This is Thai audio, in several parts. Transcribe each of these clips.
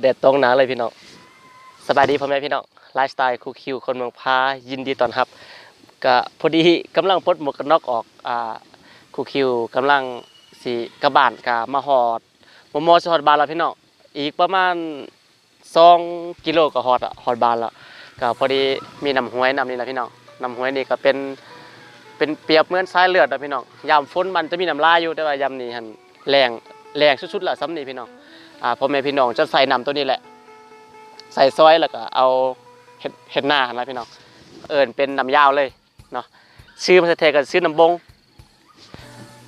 แดดตรงหนาเลยพี่น้องสบายดีพ่อแม่พี่น้องไลฟ์สไตล์คูคิวคนเมืองพายินดีต้อนรับก็พอดีกำลังปลดหมวกกันน็อกออกอ่าคูคิวกำลังสีกระบานกามาหอดมอมอสฮอดบานแล้วพี่น้องอีกประมาณ2กิโลก็ฮอดอะฮอดบานแล้วก็พอดีมีน้ำห้วยน้ำนี่แหละพี่น้องน้ำห้วยนี่ก็เป็นเป็นเปรียบเหมือนสายเลือดนะพี่น้องยามฝนมันจะมีน้ำลายอยู่แต่ว่ายามนี้หันแรงแรงสุดๆละซ้ำนี่พี่น้อง พ่อแม่พี่น้องจะใส่น้ำตัวนี้แหละ ใส่ซอยแล้วก็เอาเห็ดเห็ดหน้าหันะพี่น้อง เอิญเป็นน้ำยาวเลยเนาะชื่อมันจะเทกันชื่อน้ำบง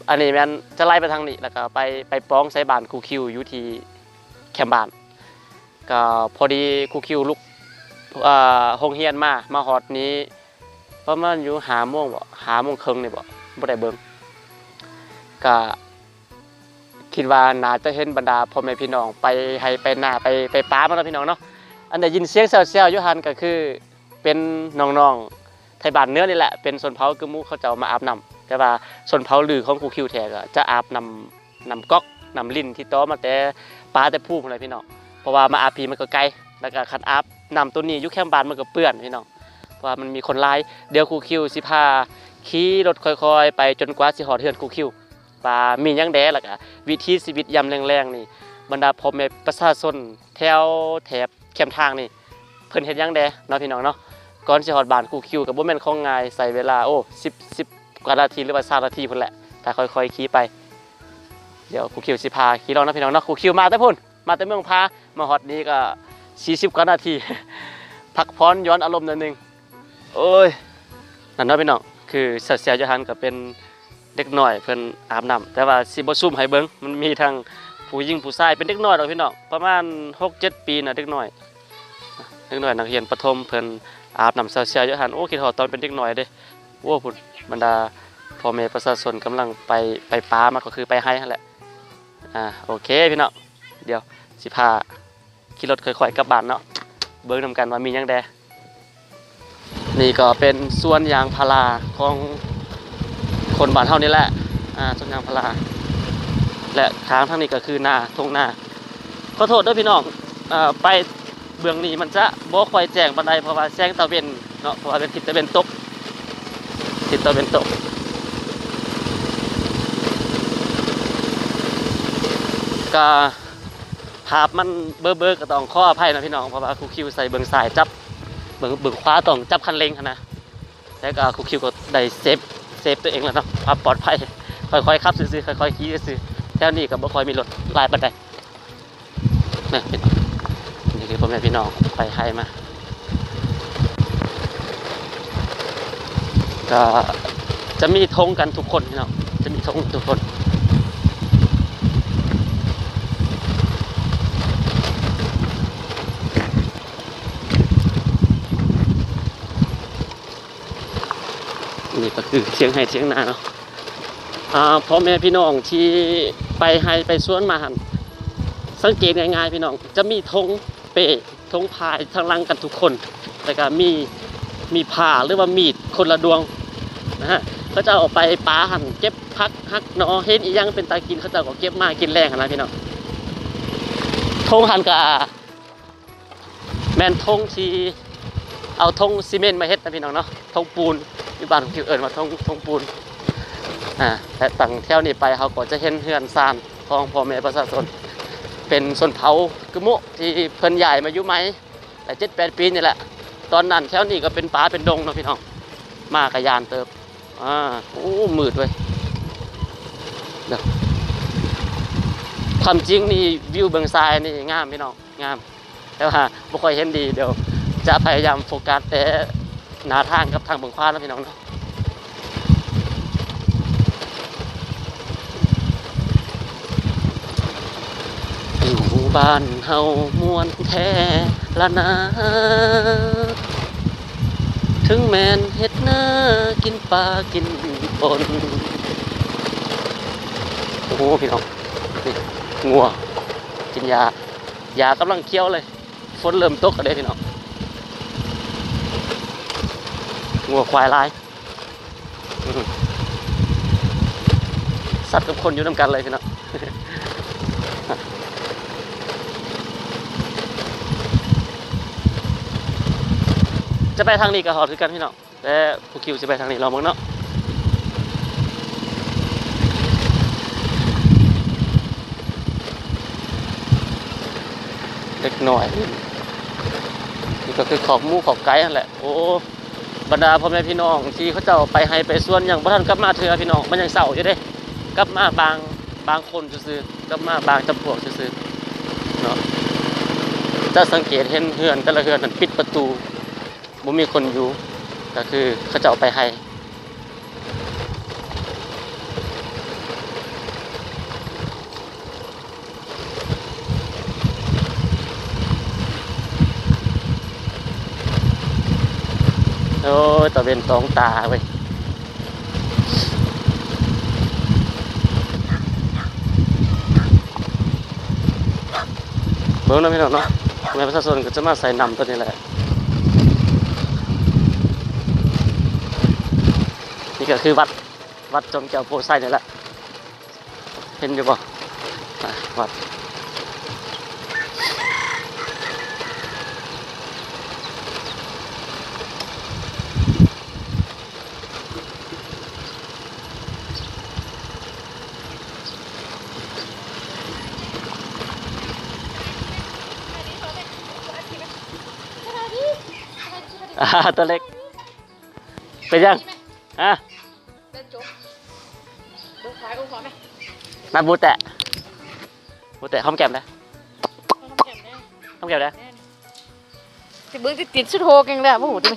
อันนี้มันจะไล่ไปทางนี้แล้วก็ไปไปป้องใส่บานคูคิวอยู่ที่แคมป์บานก็พอดีคูคิวลุกอ่าโรงเรียนมามาฮอดนี้ประมาณอยู่หาโมงบ่หาโมงครึ่งนี่บ่บ่ได้เบิ่งก็ คิดว่าน่าจะเห็นบรรดาพ่อแม่พี่น้องไปให้ไปหน้าไปไปป้ามาแล้วพี่น้องเนาะอันได้ยินเสียงแซวๆอยู่หันก็คือเป็นน้องๆไทยบ้านเนื้อนี่แหละเป็นส่วนเผากึมมุเขาจะามาอาบน้ำแต่ว่าส่วนเผาลือของครูคิวแทก็จะอาบน้ำน้ำก๊อกน้ำลิ้นที่ต้อมาแต่ป้าแต่ผู้อะไรพี่น้องเพราะว่ามาอาบพีมันก็ไกลแล้วก็คันอาบน้ำตัวนี้ยู่แคมป์บานมันก็เปื้อนพี่น้องเพราะว่ามันมีคนร้ายเดี๋ยวครูคิวสิพาขี่รถค่อยๆ ไปจนกว่าสิหอดเฮือนครูคิว ว่ามีหยังแดล้วก็วิถีชีวิตยามแรงๆนี่บรรดาพ่อแม่ประชาชนแถวแถบแคมทางนี่เพิ่นเฮ็ดหยังแดเนาะพี่น้องเนาะก่อนสิฮอดบ้านกูคิวก็บ่แม่นของง่ายใส่เวลาโอ้10 10กว่านาทีหรือว่า20นาทีพุ่นแหละถ้าค่อยๆขี่ไป เดี๋ยวครูคิวสิพาขี่ลองนะพี่น้องเนาะครูคิวมาแต่พุ่นมาแต่เมืองพามาฮอดนี้ก็ 40กว่านาที พักพรย้อนอารมณ์หนิดนึงโอ้ยนั่นเนาะพี่น้องคือเสียๆจะหันก็เป็น เด็กน้อยเพิ่นอาบน้ำแต่ว่าสิบ่ซุ่มให้เบิ่งมันมีทั้งผู้หญิงผู้ชายเป็นเด็กน้อยดอกพี่น้องประมาณ6 7ปีน่ะเด็กน้อยเด็กน้อยนักเรียนประถมเพิ่นอาบน้ำเสียๆอยู่หั่นโอ้คิดฮอดตอนเป็นเด็กน้อยเด้โอ้พุ่นบรรดาพ่อแม่ประชาชนกำลังไปไปป้ามาก็คือไปให้นั่นแหละอ่าโอเคพี่น้องเดี๋ยวสิพาขี่รถค่อยๆกลับบ้านเนาะเบิ่งนํกันว่ามีหยังแดนี่ก็เป็นสวนยางพาราของ คนบ้านเฮานี่แหละอ่าต้นยางพาราและทางทางนี้ก็คือนาทงนาขอโทษด้วยพี่น้องอ่าไปเบื้องนี้มันจะบ่ค่อยแจ้งปานใดเพราะว่าแสงตะเวนเนาะเพราะว่าเป็นทิศตะเวนตกทิศตะเวนตกก็ภาพมันเบ้อๆก็ต้องข้ออภัยนะพี่น้องเพราะว่าครูคิวใส่เบื้องซ้ายจับเบื้องเบื้องขวาต้องจับคันเร่งนนะแล้วก็ครูคิวก็ได้เซฟ เซฟตัวเองแล้วเนาะความปลอดภัยค่อยๆขับซื้อๆค่อยๆขี่ซื้อแถวนี้ก็บ่ค่อยมีรถลายปานไดนี่พี่น้องนี่คือพ่อแม่พี่น้องไปให้มาก็จะมีทงกันทุกคนเนาะจะมีทงทุกคน ก็คือเชียงให้เชียงนาเนาะอ่าพ่อแม่พี่น้องที่ไปให้ไปสวนมาหันสังเกตง่ายๆพี่น้อง จะมีธงเปะธงพายทางลังกันทุกคนแล้วก็มีมีผ่าหรือว่ามีดคนละดวงนะฮะเขาจะออกไปป้าหันเก็บพักฮักนาะเห็นอีหยังเป็นตากินเขาจะก็เก็บมากินแรงนนะพี่น้องธงหันกะแมนธงที่เอาธงซีเมนต์มาเฮ็ดนะพี่น้องเนาะธงปูน ที่บ้านผมคิวเอิญมาทงทงปูนอ่าแต่ตั้งแถวนี้ไปเขาก็จะเห็นเฮือนซานของพ่อแม่ประชาชนเป็นส่วนเผากึมุที่เพิ่นใหญ่มาอยู่ไหมแต่เจ็ดแปดปีนี่แหละ ตอนนั้นแถวนี้ก็เป็นป่าเป็นดงเนาะพี่น้องมากระยานเติบอ่าโอ้มืดเว้ยเดี๋ยวความจริงนี่วิวเบืองซ้ายนี่งามพี่น้องงามแต่ว่าไม่ค่อยเห็นดีเดี๋ยวจะพยายามโฟกัสแต่ นาทางกับทางบื้องขวาแล้วพี่น้องเนาะอยู่บ้านเฮามวนแท้ละนะถึงแมนเฮ็ดนากินปลากินปนโอ้พี่น้องนี่งัวกินยา ยากำลังเคี้ยวเลย ฝนเริ่มตกกันเลยพี่น้อง งัวควายลายสัตว์กับคนอยู่ด้วยกันเลยพี่น้อจะไปทางนี้กับหอดคือกันพี่น้อแต่ผู้คิวจะไปทางนี้เราบ้างเนาะเล็กหน่อยนี่ก็คือขอบมูขอบไกด์นั่นแหละ โอ้ บรรดาพ่อแม่พี่น้องที่เขาเจ้าไปให้ไปส่วนอย่างพระท่านกลับมาเถื่อพี่น้องมันยังเศร้าอยู่เด้กลับมาบางบางคนซื้อกลับมาบางจำพวกซื้อเนาะจะสังเกตเห็นเฮือนแต่ละเฮือนนั้นปิดประตูบ่มีคนอยู่ก็คือเขาเจ้าไปให้ โอ้ยตะเวนตองตาเว้ยเบิ่งนะพี่น้องเนาะแม่ประชาชนก็จะมาใส่นำตัวนี้แหละ นี่ก็คือวัด วัดจอมแก้วโพไซนี่แหละ เห็นอยู่ป่ะวัด อ่าตัวเล็กเป็นยังอะเดินจบดูขายกูขอไหมนัดบูแตะบูแตะห้อมแก้มนะเอาทำแก้มได้ห้อมแก้มนะแน่นสิเบิ้งติดติดชุดโฮกันเลยอะพวกหูดิ